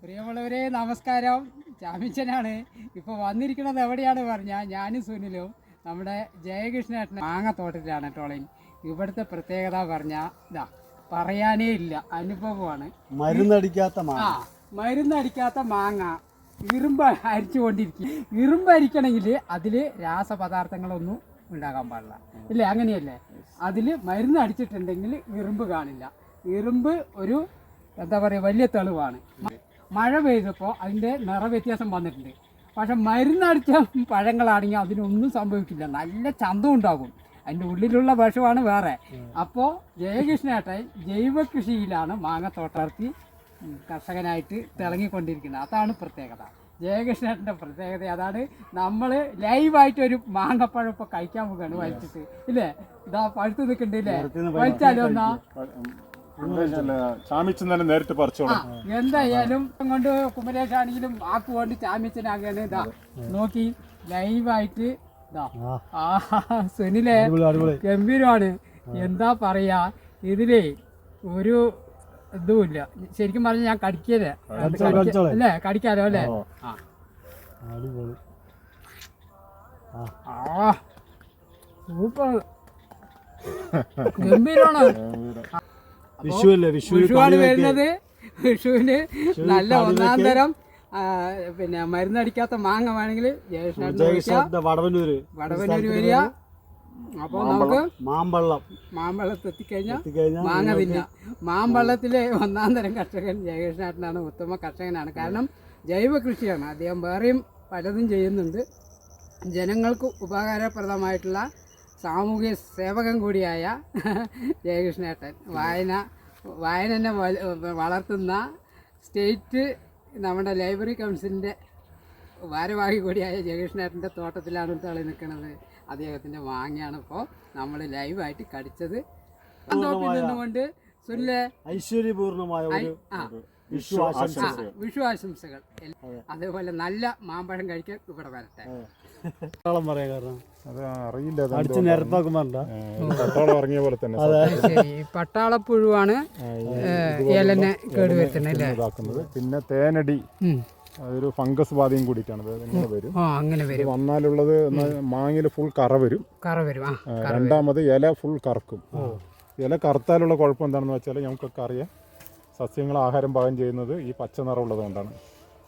പ്രിയമുള്ളവരെ നമസ്കാരം. ചാമിച്ചനാണ് ഇപ്പോൾ വന്നിരിക്കുന്നത് എവിടെയാണ് പറഞ്ഞാൽ ഞാനും സുനിലും. നമ്മുടെ ജയകൃഷ്ണേട്ടൻ മാങ്ങത്തോട്ടത്തിലാണ് ടോളിങ് ഇവിടുത്തെ പ്രത്യേകത പറഞ്ഞാൽ ഇതാ പറയാനേ ഇല്ല. അനുഭവമാണ്. മരുന്നടിക്കാത്ത ആ മാങ്ങ മരുന്നടിക്കാത്ത മാങ്ങ. ഇരുമ്പ് അരിച്ചുകൊണ്ടിരിക്കും ഇരുമ്പ് അരിക്കണമെങ്കിൽ അതിൽ രാസപദാർത്ഥങ്ങളൊന്നും ഉണ്ടാകാൻ പാടില്ല. ഇല്ലേ? അങ്ങനെയല്ലേ? അതിൽ മരുന്ന് അടിച്ചിട്ടുണ്ടെങ്കിൽ ഇരുമ്പ് കാണില്ല. ഇറുമ്പ് ഒരു എന്താ പറയുക വലിയ തെളിവാണ്. മഴ പെയ്തപ്പോൾ അതിന്റെ നിറവ്യത്യാസം വന്നിട്ടുണ്ട്. പക്ഷേ മരുന്നടിച്ച പഴങ്ങളാണെങ്കിൽ അതിനൊന്നും സംഭവിക്കില്ല. നല്ല ചന്തം ഉണ്ടാകും. അതിന്റെ ഉള്ളിലുള്ള വിഷമാണ് വേറെ. അപ്പോൾ ജയകൃഷ്ണേട്ടൻ ജൈവ കൃഷിയിലാണ് മാങ്ങത്തോട്ടം നടത്തി ഉം, കർഷകനായിട്ട് തിളങ്ങിക്കൊണ്ടിരിക്കുന്നത്. അതാണ് പ്രത്യേകത. ജയകൃഷ്ണേട്ടന്റെ പ്രത്യേകത അതാണ്. നമ്മൾ ലൈവായിട്ട് ഒരു മാങ്ങപ്പഴം ഇപ്പോൾ കഴിക്കാൻ പോകുകയാണ് വലിച്ചിട്ട് ഇല്ലേ? ഇതാ പഴുത്ത് നിൽക്കുന്നുണ്ട് ഇല്ലേ? വലിച്ചാലോ എന്നാ? ചാമിച്ചൻ തന്നെ നേരിട്ട് പറിച്ചോളാം എന്തായാലും കൊണ്ട് കുമരേഷാണെങ്കിലും ആക്ക് കൊണ്ട് ചാമിച്ചനാകാണ് ഇതാ. നോക്കി ലൈവായിട്ട് ഇതാ. ആ. സുനിലെ ഗംഭീരമാണ്. എന്താ പറയാ ഇതിലേ ഒരു ഇതുമില്ല. ശരിക്കും പറഞ്ഞ ഞാൻ കടിക്കല്ലേ. അല്ലേ കടിക്കാലോ അല്ലേ? ആ. സൂപ്പർ. ഗംഭീരമാണ് വിഷു അല്ലേ വിഷു വിഷുവാണ് വരുന്നത്. വിഷുവിന് നല്ല ഒന്നാം തരം പിന്നെ മരുന്നടിക്കാത്ത മാങ്ങ വേണമെങ്കിൽ വടവനൂര് വടവനൂര് വരിക. അപ്പൊ നമുക്ക് മാമ്പള്ളം. മാമ്പള്ളത്ത് എത്തിക്കഴിഞ്ഞാൽ മാങ്ങ തിന്ന. മാമ്പള്ളത്തിലെ ഒന്നാം തരം കർഷകൻ ജയകൃഷ്ണനാണ് ഉത്തമ കർഷകനാണ്. കാരണം ജൈവ കൃഷിയാണ്. അദ്ദേഹം വേറെയും പലതും ചെയ്യുന്നുണ്ട്. ജനങ്ങൾക്ക് ഉപകാരപ്രദമായിട്ടുള്ള സാമൂഹിക സേവകൻ കൂടിയായ ജയകൃഷ്ണേട്ടൻ. വായന വായനനെ വളർത്തുന്ന സ്റ്റേറ്റ് നമ്മുടെ ലൈബ്രറി കൗൺസിലിന്റെ ഭാരവാഹി കൂടിയായ ജയകൃഷ്ണേട്ടന്റെ തോട്ടത്തിലാണ് തളി നിൽക്കുന്നത്. അദ്ദേഹത്തിന്റെ വാങ്ങിയാണ് ഇപ്പോൾ നമ്മൾ ലൈവായിട്ട് കടിച്ചത്. നിന്നുകൊണ്ട് സുല്ലേ ഐശ്വര്യപൂർണമായ ആ. വിഷു ആശംസകൾ വിഷു ആശംസകൾ അതേപോലെ നല്ല മാമ്പഴം കഴിക്കാൻ ഇവിടെ വരട്ടെ. പറയാ കാരണം. അത് അറിയില്ല അത് അടിച്ച് നിരപ്പാക്കുമ്പോണ്ട പട്ടാളം ഇറങ്ങിയ പോലെ തന്നെ ശരി പട്ടാളപ്പുഴുവാണ് ഏലനെ കേടുവരുത്തുന്നത് പിന്നെ തേനടി. അതൊരു ഫംഗസ് ബാധയും കൂടിയിട്ടാണ്. ഇങ്ങനെ വരും? ആ അങ്ങനെ വരും. വന്നാലുള്ളത് മാങ്ങിൽ ഫുൾ കറ വരും. കറ വരും. രണ്ടാമത് ഇല ഫുൾ കറക്കും. ഇല കറുത്താലുള്ള കുഴപ്പം എന്താണെന്ന് വെച്ചാൽ നമുക്കൊക്കെ അറിയാം. സസ്യങ്ങൾ ആഹാരം പാകം ചെയ്യുന്നത് ഈ പച്ച നിറമുള്ളത് കൊണ്ടാണ്.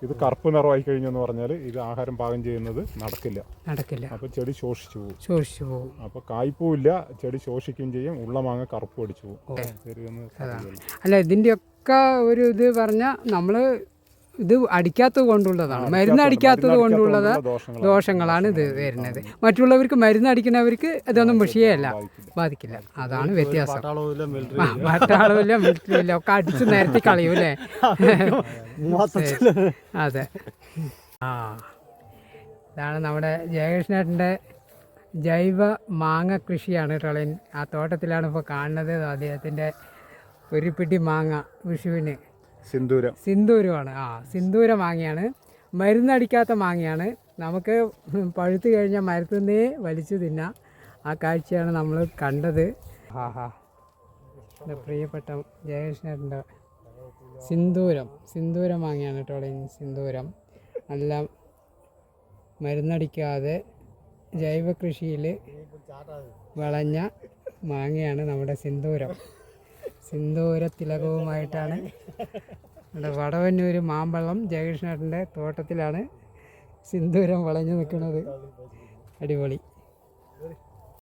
ഇത് കറുപ്പ് നിറമായി കഴിഞ്ഞു എന്ന് പറഞ്ഞാൽ ഇത് ആഹാരം പാകം ചെയ്യുന്നത് നടക്കില്ല. നടക്കില്ല. അപ്പൊ ചെടി ശോഷിച്ചു പോകും. ശോഷിച്ചു പോകും. അപ്പോൾ കായ്പൂല്ല ചെടി ശോഷിക്കുകയും ചെയ്യും. ഉള്ള മാങ്ങ കറുപ്പ് അടിച്ചു പോകും. അല്ല ഇതിന്റെ അല്ല ഇതിന്റെയൊക്കെ ഒരു ഇത് പറഞ്ഞാൽ നമ്മൾ ഇത് അടിക്കാത്തത് കൊണ്ടുള്ളതാണ്. മരുന്ന് അടിക്കാത്തത് കൊണ്ടുള്ളത് ദോഷങ്ങളാണ്. ഇത് വരുന്നത്. മറ്റുള്ളവർക്ക് മരുന്ന് അടിക്കുന്നവർക്ക് ഇതൊന്നും വിഷയമല്ല. ബാധിക്കില്ല. ബാധിക്കില്ല. അതാണ് വ്യത്യാസം. മറ്റാളുമില്ല മിലിറ്ററിയില്ല? ഒക്കെ അടിച്ച് നിരത്തി കളയും അല്ലേ? അതെ. ആ ഇതാണ് നമ്മുടെ ജയകൃഷ്ണേട്ടന്റെ ജൈവ മാങ്ങ കൃഷിയാണ് ടളൻ ആ തോട്ടത്തിലാണ് ഇപ്പോൾ കാണുന്നത്. അദ്ദേഹത്തിന്റെ ഒരു പിടി മാങ്ങ വിഷുവിന്. സിന്ദൂരം. സിന്ദൂരമാണ്. ആ സിന്ദൂര മാങ്ങയാണ്. മരുന്നടിക്കാത്ത മാങ്ങയാണ്. നമുക്ക് പഴുത്ത് കഴിഞ്ഞാൽ മരത്തുനിന്നേ വലിച്ചു തിന്നാം ആ കാഴ്ചയാണ് നമ്മൾ കണ്ടത്. ഹാ ഹാ. എന്റെ പ്രിയപ്പെട്ട ജയകൃഷ്ണേട്ടന്റെ സിന്ദൂരം. സിന്ദൂരം മാങ്ങയാണ് കേട്ടോ സിന്ദൂരം. നല്ല മരുന്നടിക്കാതെ ജൈവ കൃഷിയിൽ വിളഞ്ഞ മാങ്ങയാണ് നമ്മുടെ സിന്ദൂരം. സിന്ദൂര തിലകവുമായിട്ടാണ് നമ്മുടെ വടവന്നൂർ മാമ്പള്ളം ജയകൃഷ്ണേട്ടന്റെ തോട്ടത്തിലാണ് സിന്ദൂരം വളഞ്ഞു നിൽക്കുന്നത്. അടിപൊളി.